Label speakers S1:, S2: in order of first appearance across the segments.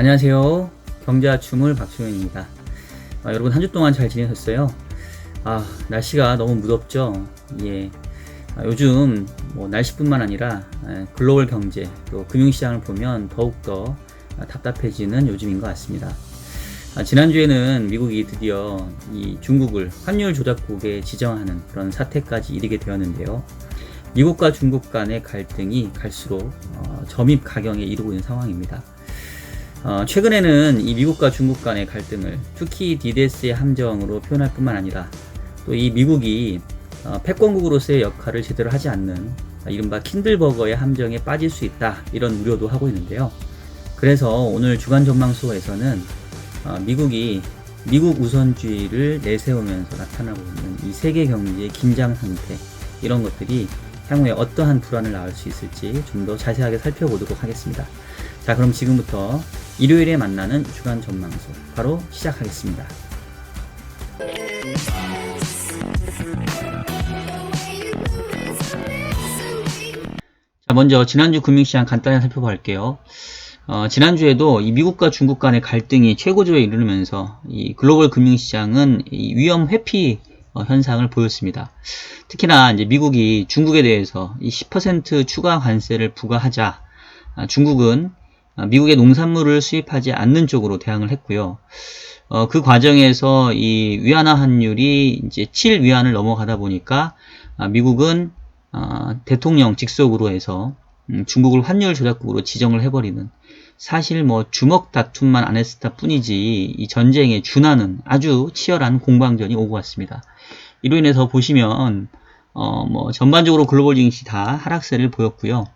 S1: 안녕하세요. 경자춤을 박소연입니다. 아, 여러분 한 주 동안 잘 지내셨어요? 아 날씨가 너무 무덥죠. 예. 아, 요즘 뭐 날씨뿐만 아니라 에, 글로벌 경제 또 금융시장을 보면 더욱더 아, 답답해지는 요즘인 것 같습니다. 아, 지난주에는 미국이 드디어 이 중국을 환율 조작국에 지정하는 그런 사태까지 이르게 되었는데요. 미국과 중국 간의 갈등이 갈수록 어, 점입 가경에 이르고 있는 상황입니다. 어, 최근에는 이 미국과 중국 간의 갈등을 특히 DDS의 함정으로 표현할 뿐만 아니라 또 이 미국이 어, 패권국으로서의 역할을 제대로 하지 않는 아, 이른바 킨들버거의 함정에 빠질 수 있다 이런 우려도 하고 있는데요. 그래서 오늘 주간 전망소에서는 어, 미국이 미국 우선주의를 내세우면서 나타나고 있는 이 세계 경제의 긴장 상태 이런 것들이 향후에 어떠한 불안을 낳을 수 있을지 좀 더 자세하게 살펴보도록 하겠습니다. 자, 그럼 지금부터 일요일에 만나는 주간 전망소 바로 시작하겠습니다. 자, 먼저 지난주 금융시장 간단히 살펴볼게요. 어, 지난주에도 이 미국과 중국 간의 갈등이 최고조에 이르면서 이 글로벌 금융시장은 이 위험 회피 어, 현상을 보였습니다. 특히나 이제 미국이 중국에 대해서 이 10% 추가 관세를 부과하자 아, 중국은 아, 미국의 농산물을 수입하지 않는 쪽으로 대항을 했고요. 어, 그 과정에서 이 위안화 환율이 이제 7 위안을 넘어가다 보니까 아, 미국은 아, 대통령 직속으로 해서 음, 중국을 환율 조작국으로 지정을 해버리는 사실 뭐 주먹 다툼만 안 했을 뿐이지 이 전쟁에 준하는 아주 치열한 공방전이 오고 갔습니다. 이로 인해서 보시면 어, 뭐 전반적으로 글로벌 증시 다 하락세를 보였고요.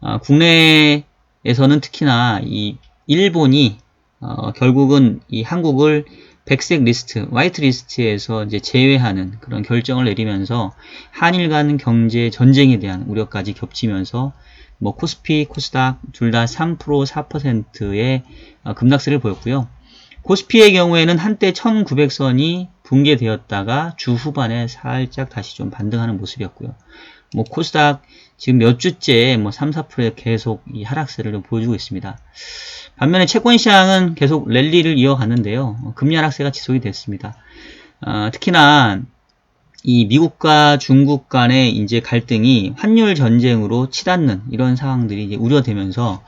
S1: 아, 국내 에서는 특히나 이 일본이 어, 결국은 이 한국을 백색 리스트, 화이트 리스트에서 이제 제외하는 그런 결정을 내리면서 한일 간 경제 전쟁에 대한 우려까지 겹치면서 뭐 코스피, 코스닥 둘 다 3% 4%의 어, 급락세를 보였고요. 코스피의 경우에는 한때 1900선이 붕괴되었다가 주 후반에 살짝 다시 좀 반등하는 모습이었고요. 뭐 코스닥 지금 몇 주째 뭐 3, 4%에 계속 이 하락세를 좀 보여주고 있습니다. 반면에 채권 시장은 계속 랠리를 이어갔는데요. 어, 금리 하락세가 지속이 됐습니다. 어, 특히나 이 미국과 중국 간의 이제 갈등이 환율 전쟁으로 치닫는 이런 상황들이 이제 우려되면서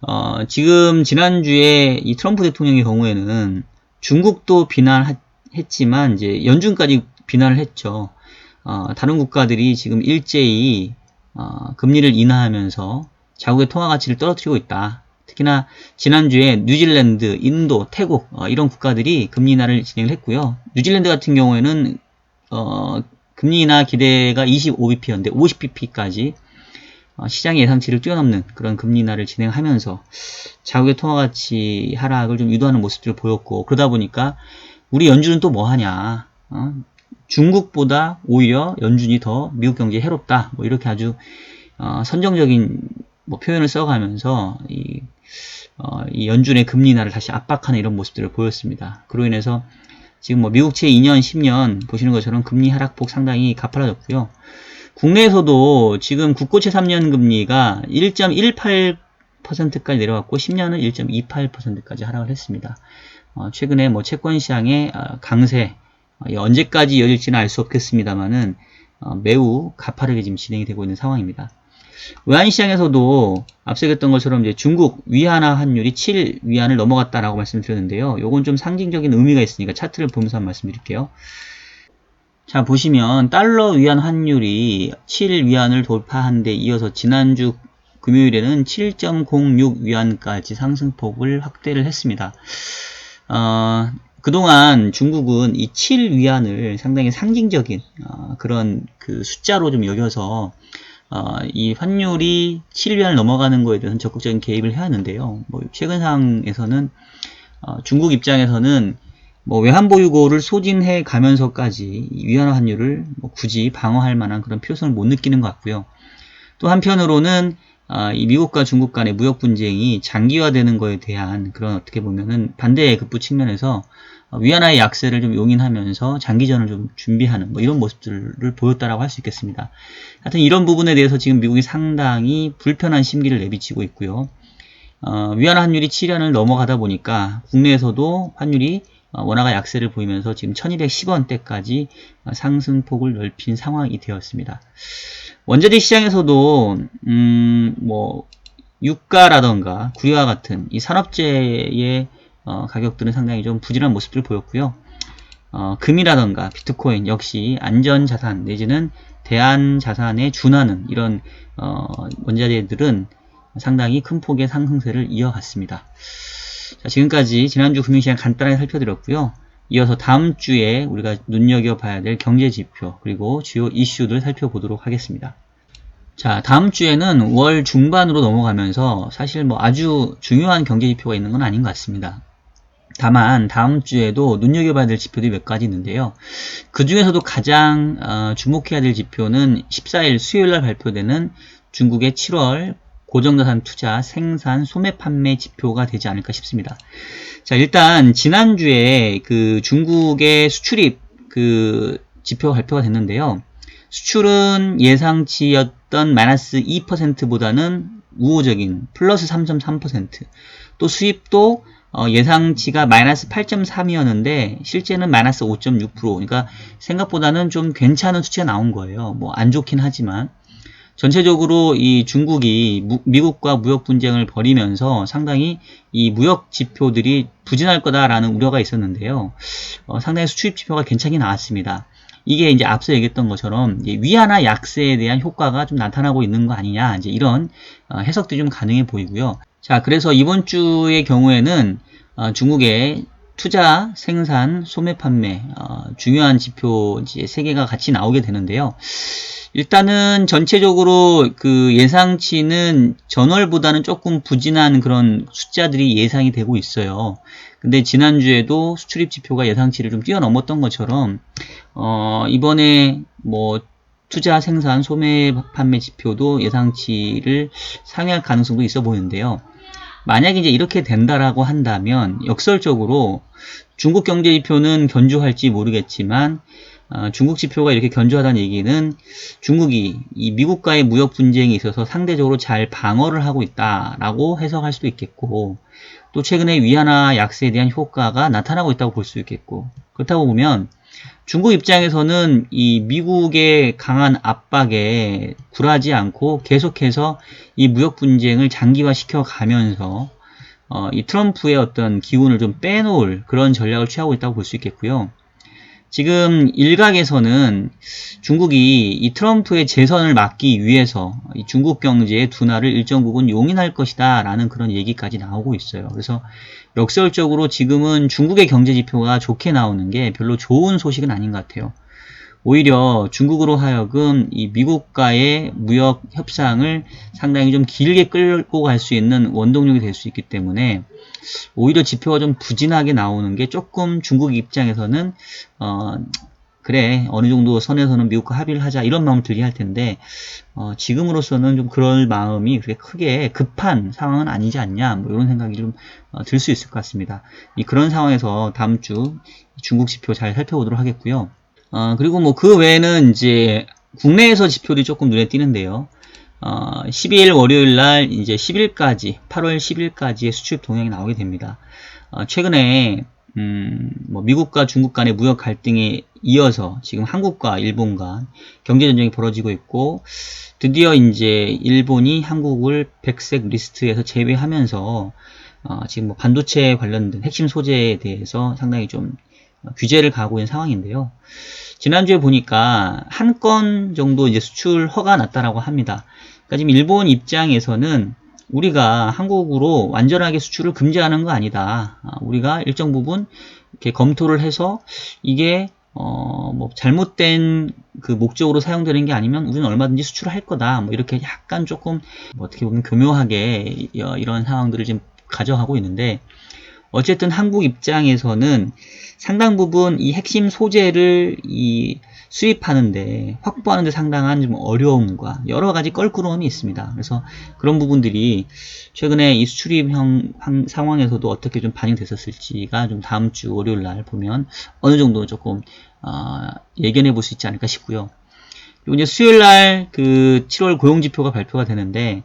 S1: 어, 지금 지난주에 이 트럼프 대통령의 경우에는 중국도 비난했지만 이제 연준까지 비난을 했죠. 어, 다른 국가들이 지금 일제히 어, 금리를 인하하면서 자국의 통화 가치를 떨어뜨리고 있다. 특히나 지난주에 뉴질랜드, 인도, 태국 어, 이런 국가들이 금리 인하를 진행을 했고요. 뉴질랜드 같은 경우에는 어, 금리 인하 기대가 25bp였는데 50bp까지 어, 시장의 예상치를 뛰어넘는 그런 금리 인하를 진행하면서 자국의 통화 가치 하락을 좀 유도하는 모습들을 보였고 그러다 보니까 우리 연준은 또 뭐 하냐? 어? 중국보다 오히려 연준이 더 미국 경제에 해롭다. 뭐 이렇게 아주 어, 선정적인 뭐 표현을 써가면서 이, 어, 이 연준의 금리 인하를 다시 압박하는 이런 모습들을 보였습니다. 그로 인해서 지금 뭐 미국채 2년, 10년 보시는 것처럼 금리 하락폭 상당히 가파라졌고요. 국내에서도 지금 국고채 3년 금리가 1.18%까지 내려왔고 10년은 1.28%까지 하락을 했습니다. 어, 최근에 뭐 채권 시장의 어, 강세 어, 언제까지 이어질지는 알 수 없겠습니다만은 어, 매우 가파르게 지금 진행이 되고 있는 상황입니다. 외환시장에서도 앞서 얘기했던 것처럼 이제 중국 위안화 환율이 7 위안을 넘어갔다라고 말씀드렸는데요. 요건 좀 상징적인 의미가 있으니까 차트를 보면서 한번 말씀드릴게요. 자 보시면 달러 위안 환율이 7 위안을 돌파한 데 이어서 지난주 금요일에는 7.06 위안까지 상승폭을 확대를 했습니다. 어, 그동안 중국은 이 7 위안을 상당히 상징적인 어, 그런 그 숫자로 좀 여겨서 어, 이 환율이 7 위안을 넘어가는 거에 대해서는 적극적인 개입을 해왔는데요. 뭐 최근 상황에서는 어, 중국 입장에서는 뭐 외환 보유고를 소진해 가면서까지 위안화 환율을 뭐 굳이 방어할 만한 그런 필요성을 못 느끼는 것 같고요. 또 한편으로는 어, 이 미국과 중국 간의 무역 분쟁이 장기화되는 것에 대한 그런 어떻게 보면은 반대의 급부 측면에서 위안화의 약세를 좀 용인하면서 장기전을 좀 준비하는 뭐 이런 모습들을 보였다라고 할 수 있겠습니다. 하여튼 이런 부분에 대해서 지금 미국이 상당히 불편한 심기를 내비치고 있고요. 어, 위안화 환율이 7연을 넘어가다 보니까 국내에서도 환율이 어, 원화가 약세를 보이면서 지금 1210원대까지 상승폭을 넓힌 상황이 되었습니다. 원자재 시장에서도 음, 뭐 유가라던가 구리와 같은 이 산업재의 어, 가격들은 상당히 좀 부진한 모습을 보였고요. 어, 금이라던가 비트코인 역시 안전자산 내지는 대안자산에 준하는 이런 어, 원자재들은 상당히 큰 폭의 상승세를 이어갔습니다. 자, 지금까지 지난주 금융시장 간단하게 살펴드렸고요. 이어서 다음 주에 우리가 눈여겨봐야 될 경제지표 그리고 주요 이슈들 살펴보도록 하겠습니다. 자, 다음 주에는 월 중반으로 넘어가면서 사실 뭐 아주 중요한 경제지표가 있는 건 아닌 것 같습니다. 다만 다음 주에도 눈여겨봐야 될 지표들이 몇 가지 있는데요. 그 중에서도 가장 어, 주목해야 될 지표는 14일 수요일 날 발표되는 중국의 7월 고정자산 투자 생산 소매 판매 지표가 되지 않을까 싶습니다. 자, 일단 지난주에 그 중국의 수출입 그 지표 발표가 됐는데요. 수출은 예상치였던 마이너스 2%보다는 우호적인 플러스 3.3%. 또 수입도 어, 예상치가 마이너스 8.3이었는데 실제는 마이너스 5.6% 그러니까 생각보다는 좀 괜찮은 수치가 나온 거예요. 뭐 안 좋긴 하지만 전체적으로 이 중국이 무, 미국과 무역 분쟁을 벌이면서 상당히 이 무역 지표들이 부진할 거다라는 우려가 있었는데요. 어, 상당히 수출입 지표가 괜찮게 나왔습니다. 이게 이제 앞서 얘기했던 것처럼 위안화 약세에 대한 효과가 좀 나타나고 있는 거 아니냐 이제 이런 어, 해석들이 좀 가능해 보이고요. 자 그래서 이번 주의 경우에는 어, 중국의 투자, 생산, 소매 판매 어, 중요한 지표 이제 세 개가 같이 나오게 되는데요. 일단은 전체적으로 그 예상치는 전월보다는 조금 부진한 그런 숫자들이 예상이 되고 있어요. 근데 지난주에도 수출입 지표가 예상치를 좀 뛰어넘었던 것처럼 어 이번에 뭐 투자 생산 소매 판매 지표도 예상치를 상회할 가능성도 있어 보이는데요. 만약에 이제 이렇게 된다라고 한다면 역설적으로 중국 경제 지표는 견주할지 모르겠지만 어, 중국 지표가 이렇게 견조하다는 얘기는 중국이 이 미국과의 무역 분쟁이 있어서 상대적으로 잘 방어를 하고 있다라고 해석할 수도 있겠고 또 최근에 위안화 약세에 대한 효과가 나타나고 있다고 볼 수 있겠고 그렇다고 보면 중국 입장에서는 이 미국의 강한 압박에 굴하지 않고 계속해서 이 무역 분쟁을 장기화시켜 가면서 어, 이 트럼프의 어떤 기운을 좀 빼놓을 그런 전략을 취하고 있다고 볼 수 있겠고요. 지금 일각에서는 중국이 이 트럼프의 재선을 막기 위해서 이 중국 경제의 둔화를 일정 부분 용인할 것이다 라는 그런 얘기까지 나오고 있어요. 그래서 역설적으로 지금은 중국의 경제 지표가 좋게 나오는 게 별로 좋은 소식은 아닌 것 같아요. 오히려 중국으로 하여금 이 미국과의 무역 협상을 상당히 좀 길게 끌고 갈 수 있는 원동력이 될 수 있기 때문에 오히려 지표가 좀 부진하게 나오는 게 조금 중국 입장에서는 어 그래 어느 정도 선에서는 미국과 합의를 하자 이런 마음을 들게 할 텐데 어 지금으로서는 좀 그럴 마음이 그렇게 크게 급한 상황은 아니지 않냐 뭐 이런 생각이 좀 들수 있을 것 같습니다. 이 그런 상황에서 다음 주 중국 지표 잘 살펴보도록 하겠고요. 어 그리고 뭐 그 외에는 이제 국내에서 지표들이 조금 눈에 띄는데요. 어, 12일 월요일 날 이제 10일까지 8월 10일까지의 수출입 동향이 나오게 됩니다. 어, 최근에 음, 뭐 미국과 중국 간의 무역 갈등에 이어서 지금 한국과 일본 간 경제 전쟁이 벌어지고 있고 드디어 이제 일본이 한국을 백색 리스트에서 제외하면서 어, 지금 뭐 반도체 관련된 핵심 소재에 대해서 상당히 좀 규제를 가하고 있는 상황인데요. 지난주에 보니까 한 건 정도 이제 수출 허가 났다라고 합니다. 그러니까 지금 일본 입장에서는 우리가 한국으로 완전하게 수출을 금지하는 거 아니다. 아, 우리가 일정 부분 이렇게 검토를 해서 이게 어, 뭐 잘못된 그 목적으로 사용되는 게 아니면 우리는 얼마든지 수출을 할 거다. 뭐 이렇게 약간 조금 뭐 어떻게 보면 교묘하게 이런 상황들을 지금 가져가고 있는데 어쨌든 한국 입장에서는 상당 부분 이 핵심 소재를 이 수입하는데 확보하는데 상당한 좀 어려움과 여러 가지 껄끄러움이 있습니다. 그래서 그런 부분들이 최근에 이 수출입형 상황에서도 어떻게 좀 반영됐었을지가 좀 다음 주 월요일 날 보면 어느 정도 조금 어, 예견해 볼 수 있지 않을까 싶고요. 그리고 이제 수요일 날 그 7월 고용 지표가 발표가 되는데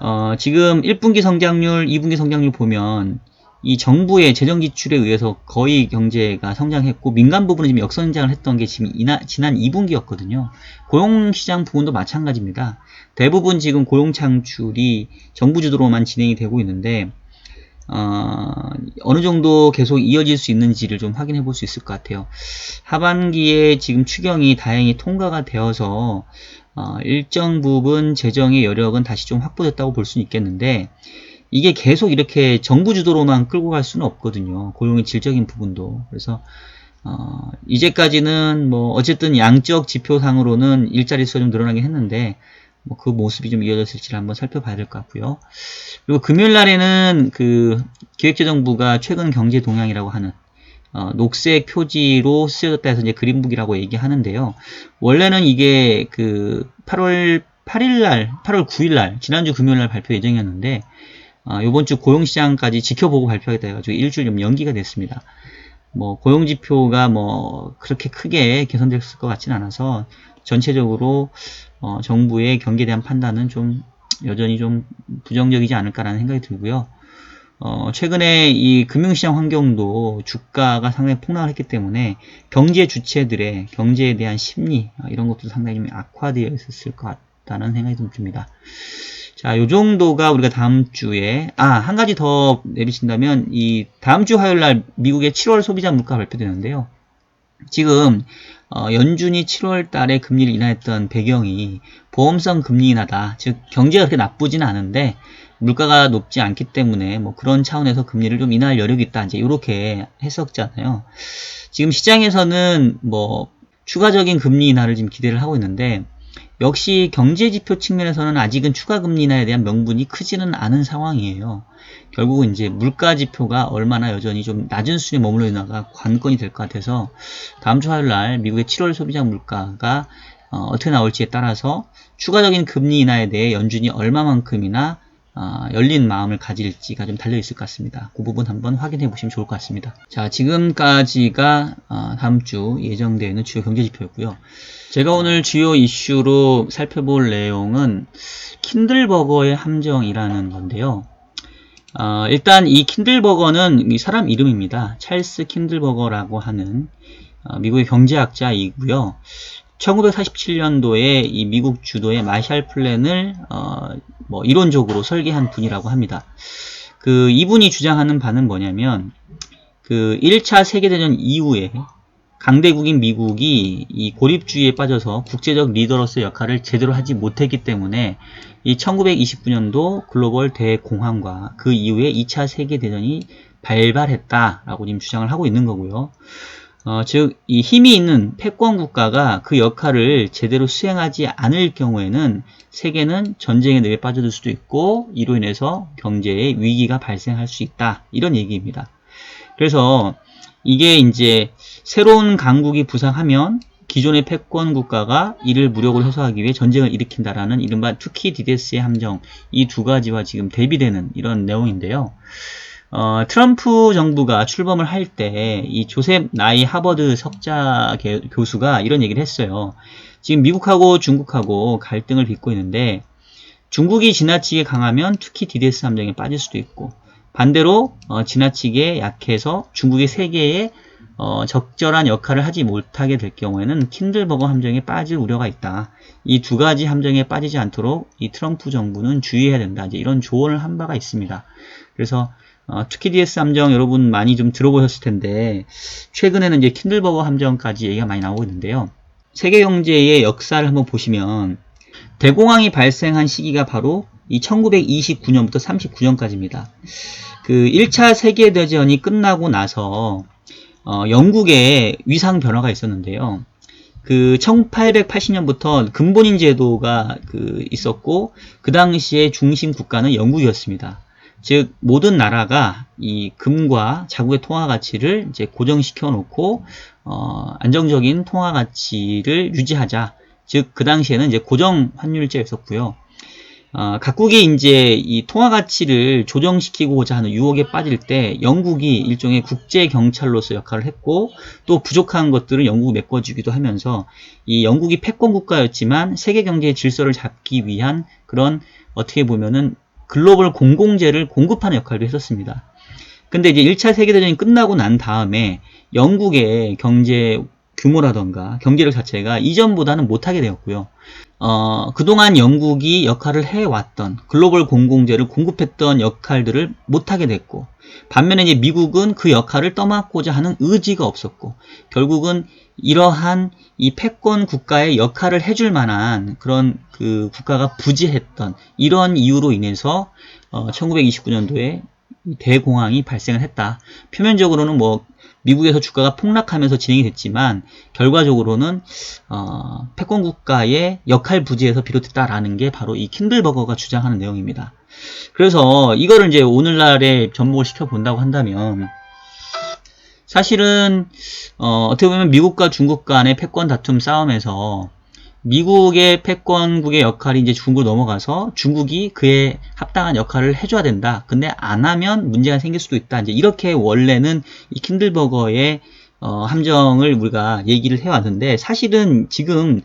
S1: 어, 지금 1분기 성장률, 2분기 성장률 보면 이 정부의 재정 지출에 의해서 거의 경제가 성장했고 민간 부분은 지금 역성장을 했던 게 지금 이나, 지난 2분기였거든요. 고용시장 부분도 마찬가지입니다. 대부분 지금 고용 창출이 정부 주도로만 진행이 되고 있는데 어, 어느 정도 계속 이어질 수 있는지를 좀 확인해 볼 수 있을 것 같아요. 하반기에 지금 추경이 다행히 통과가 되어서 어, 일정 부분 재정의 여력은 다시 좀 확보됐다고 볼 수는 있겠는데 이게 계속 이렇게 정부 주도로만 끌고 갈 수는 없거든요. 고용의 질적인 부분도. 그래서 어, 이제까지는 뭐 어쨌든 양적 지표상으로는 일자리 수가 좀 늘어나긴 했는데 뭐 그 모습이 좀 이어졌을지를 한번 살펴봐야 될 것 같고요. 그리고 금요일 날에는 그 기획재정부가 최근 경제 동향이라고 하는 어, 녹색 표지로 쓰여졌다 해서 이제 그린북이라고 얘기하는데요. 원래는 이게 그 8월 8일 날, 8월 9일 날, 지난주 금요일 날 발표 예정이었는데 어, 이번 주 고용 시장까지 지켜보고 발표하겠다 해가지고 일주일 좀 연기가 됐습니다. 뭐 고용 지표가 뭐 그렇게 크게 개선됐을 것 같지는 않아서 전체적으로 어, 정부의 경기에 대한 판단은 좀 여전히 좀 부정적이지 않을까라는 생각이 들고요. 어, 최근에 이 금융시장 환경도 주가가 상당히 폭락을 했기 때문에 경제 주체들의 경제에 대한 심리 어, 이런 것도 상당히 좀 악화되어 있었을 것 같 다는 생각이 좀 듭니다. 자, 요 정도가 우리가 다음 주에, 아, 한 가지 더 내리신다면, 이 다음 주 화요일 날 미국의 7월 소비자 물가 발표되는데요. 지금, 어, 연준이 7월 달에 금리를 인하했던 배경이 보험성 금리 인하다. 즉, 경제가 그렇게 나쁘진 않은데, 물가가 높지 않기 때문에 뭐 그런 차원에서 금리를 좀 인하할 여력이 있다. 이제 이렇게 했었잖아요. 지금 시장에서는 뭐 추가적인 금리 인하를 지금 기대를 하고 있는데 역시 경제지표 측면에서는 아직은 추가 금리 인하에 대한 명분이 크지는 않은 상황이에요. 결국은 이제 물가 지표가 얼마나 여전히 좀 낮은 수준에 머물러 있나가 관건이 될 것 같아서 다음 주 화요일 날 미국의 7월 소비자 물가가 어, 떻게 나올지에 따라서 추가적인 금리 인하에 대해 연준이 얼마만큼이나 어, 열린 마음을 가질지가 좀 달려 있을 것 같습니다. 그 부분 한번 확인해 보시면 좋을 것 같습니다. 자, 지금까지가 어, 다음 주 예정되어 있는 주요 경제 지표였고요. 제가 오늘 주요 이슈로 살펴볼 내용은 킨들버거의 함정이라는 건데요. 어, 일단 이 킨들버거는 이 사람 이름입니다. 찰스 킨들버거라고 하는 어, 미국의 경제학자이고요. 1947년도에 이 미국 주도의 마샬 플랜을 어, 뭐 이론적으로 설계한 분이라고 합니다. 그 이분이 주장하는 바는 뭐냐면 그 1차 세계대전 이후에 강대국인 미국이 이 고립주의에 빠져서 국제적 리더로서의 역할을 제대로 하지 못했기 때문에 이 1929년도 글로벌 대공황과 그 이후에 2차 세계대전이 발발했다라고 지금 주장을 하고 있는 거고요. 어, 즉, 이 힘이 있는 패권 국가가 그 역할을 제대로 수행하지 않을 경우에는 세계는 전쟁에 늘 빠져들 수도 있고 이로 인해서 경제의 위기가 발생할 수 있다. 이런 얘기입니다. 그래서 이게 이제 새로운 강국이 부상하면 기존의 패권 국가가 이를 무력으로 해소하기 위해 전쟁을 일으킨다라는 이른바 투키 디데스의 함정 이 두 가지와 지금 대비되는 이런 내용인데요. 어, 트럼프 정부가 출범을 할 때 이 조셉 나이 하버드 석자 교수가 이런 얘기를 했어요. 지금 미국하고 중국하고 갈등을 빚고 있는데 중국이 지나치게 강하면 특히 DDS 함정에 빠질 수도 있고 반대로 어, 지나치게 약해서 중국의 세계에 어, 적절한 역할을 하지 못하게 될 경우에는 킨들버거 함정에 빠질 우려가 있다. 이 두 가지 함정에 빠지지 않도록 이 트럼프 정부는 주의해야 된다. 이제 이런 조언을 한 바가 있습니다. 그래서 어, 투키디에스 함정 여러분 많이 좀 들어보셨을 텐데 최근에는 이제 킨들버거 함정까지 얘기가 많이 나오고 있는데요. 세계 경제의 역사를 한번 보시면 대공황이 발생한 시기가 바로 이 1929년부터 39년까지입니다. 그 1차 세계대전이 끝나고 나서 어, 영국에 위상 변화가 있었는데요. 그 1880년부터 근본인 제도가 그 있었고 그 당시에 중심 국가는 영국이었습니다. 즉 모든 나라가 이 금과 자국의 통화 가치를 이제 고정시켜 놓고 어, 안정적인 통화 가치를 유지하자. 즉 그 당시에는 이제 고정 환율제였었고요. 어, 각국이 이제 이 통화 가치를 조정시키고자 하는 유혹에 빠질 때 영국이 일종의 국제 경찰로서 역할을 했고 또 부족한 것들은 영국이 메꿔주기도 하면서 이 영국이 패권 국가였지만 세계 경제의 질서를 잡기 위한 그런 어떻게 보면은 글로벌 공공재를 공급하는 역할도 했었습니다. 근데 이제 1차 세계대전이 끝나고 난 다음에 영국의 경제 규모라던가 경제력 자체가 이전보다는 못하게 되었고요. 어, 그동안 영국이 역할을 해왔던 글로벌 공공재를 공급했던 역할들을 못하게 됐고, 반면에 이제 미국은 그 역할을 떠맡고자 하는 의지가 없었고, 결국은 이러한 이 패권 국가의 역할을 해줄 만한 그런 그 국가가 부재했던 이런 이유로 인해서 어, 1929년도에 대공황이 발생을 했다. 표면적으로는 뭐 미국에서 주가가 폭락하면서 진행이 됐지만 결과적으로는 어, 패권 국가의 역할 부재에서 비롯했다라는 게 바로 이 킨들버거가 주장하는 내용입니다. 그래서 이거를 이제 오늘날에 접목을 시켜 본다고 한다면 사실은 어, 어떻게 보면 미국과 중국 간의 패권 다툼 싸움에서 미국의 패권국의 역할이 이제 중국으로 넘어가서 중국이 그에 합당한 역할을 해줘야 된다. 근데 안 하면 문제가 생길 수도 있다. 이제 이렇게 원래는 이 킨들버거의 어, 함정을 우리가 얘기를 해왔는데 사실은 지금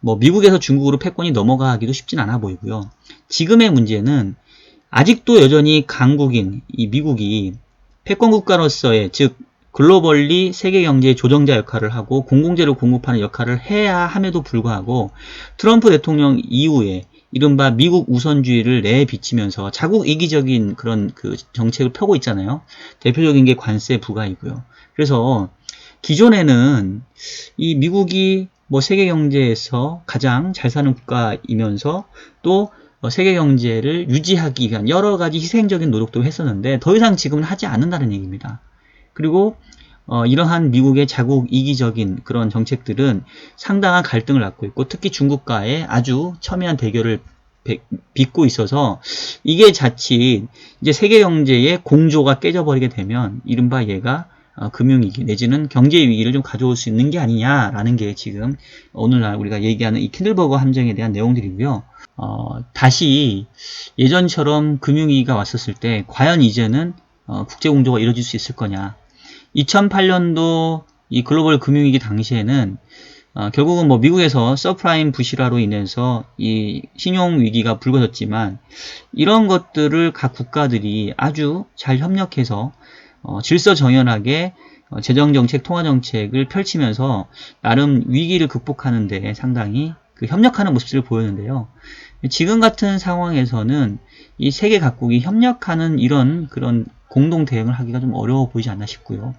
S1: 뭐 미국에서 중국으로 패권이 넘어가기도 쉽진 않아 보이고요. 지금의 문제는 아직도 여전히 강국인 이 미국이 패권 국가로서의 즉 글로벌리 세계 경제의 조정자 역할을 하고 공공재를 공급하는 역할을 해야 함에도 불구하고 트럼프 대통령 이후에 이른바 미국 우선주의를 내비치면서 자국 이기적인 그런 그 정책을 펴고 있잖아요. 대표적인 게 관세 부과이고요. 그래서 기존에는 이 미국이 뭐 세계 경제에서 가장 잘 사는 국가이면서 또 어, 세계 경제를 유지하기 위한 여러 가지 희생적인 노력도 했었는데 더 이상 지금은 하지 않는다는 얘기입니다. 그리고 어, 이러한 미국의 자국 이기적인 그런 정책들은 상당한 갈등을 낳고 있고 특히 중국과의 아주 첨예한 대결을 배- 빚고 있어서 이게 자칫 이제 세계 경제의 공조가 깨져버리게 되면 이른바 얘가 어, 금융위기 내지는 경제 위기를 좀 가져올 수 있는 게 아니냐라는 게 지금 오늘날 우리가 얘기하는 이 킨들버거 함정에 대한 내용들이고요. 어, 다시 예전처럼 금융위기가 왔었을 때 과연 이제는 어, 국제공조가 이루어질 수 있을 거냐 2008년도 이 글로벌 금융위기 당시에는 어, 결국은 뭐 미국에서 서프라임 부실화로 인해서 이 신용 위기가 불거졌지만 이런 것들을 각 국가들이 아주 잘 협력해서 어, 질서정연하게 어, 재정정책, 통화정책을 펼치면서 나름 위기를 극복하는 데 상당히 그 협력하는 모습을 보였는데요. 지금 같은 상황에서는 이 세계 각국이 협력하는 이런 그런 공동 대응을 하기가 좀 어려워 보이지 않나 싶고요.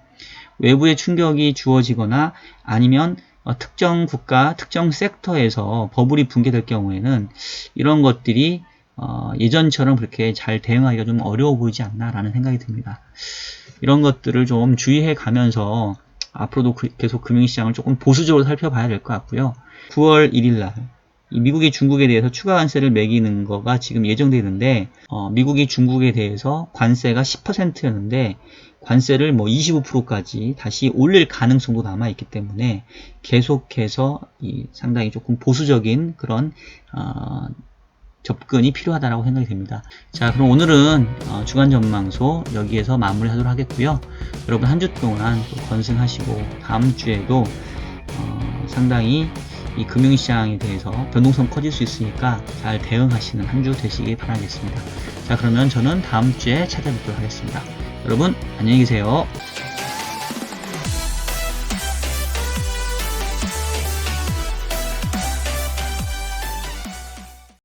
S1: 외부의 충격이 주어지거나 아니면 어, 특정 국가, 특정 섹터에서 버블이 붕괴될 경우에는 이런 것들이 어, 예전처럼 그렇게 잘 대응하기가 좀 어려워 보이지 않나라는 생각이 듭니다. 이런 것들을 좀 주의해 가면서 앞으로도 그- 계속 금융시장을 조금 보수적으로 살펴봐야 될 것 같고요. 9월 1일 날이 미국이 중국에 대해서 추가 관세를 매기는 거가 지금 예정되어 있는데 어, 미국이 중국에 대해서 관세가 10%였는데 관세를 뭐 25%까지 다시 올릴 가능성도 남아 있기 때문에 계속해서 이 상당히 조금 보수적인 그런 어, 접근이 필요하다고 생각이 됩니다. 자, 그럼 오늘은 어, 주간 전망소 여기에서 마무리하도록 하겠고요. 여러분 한 주 동안 또 건승하시고 다음 주에도 어, 상당히 이 금융시장에 대해서 변동성 커질 수 있으니까 잘 대응하시는 한 주 되시길 바라겠습니다. 자, 그러면 저는 다음 주에 찾아뵙도록 하겠습니다. 여러분, 안녕히 계세요.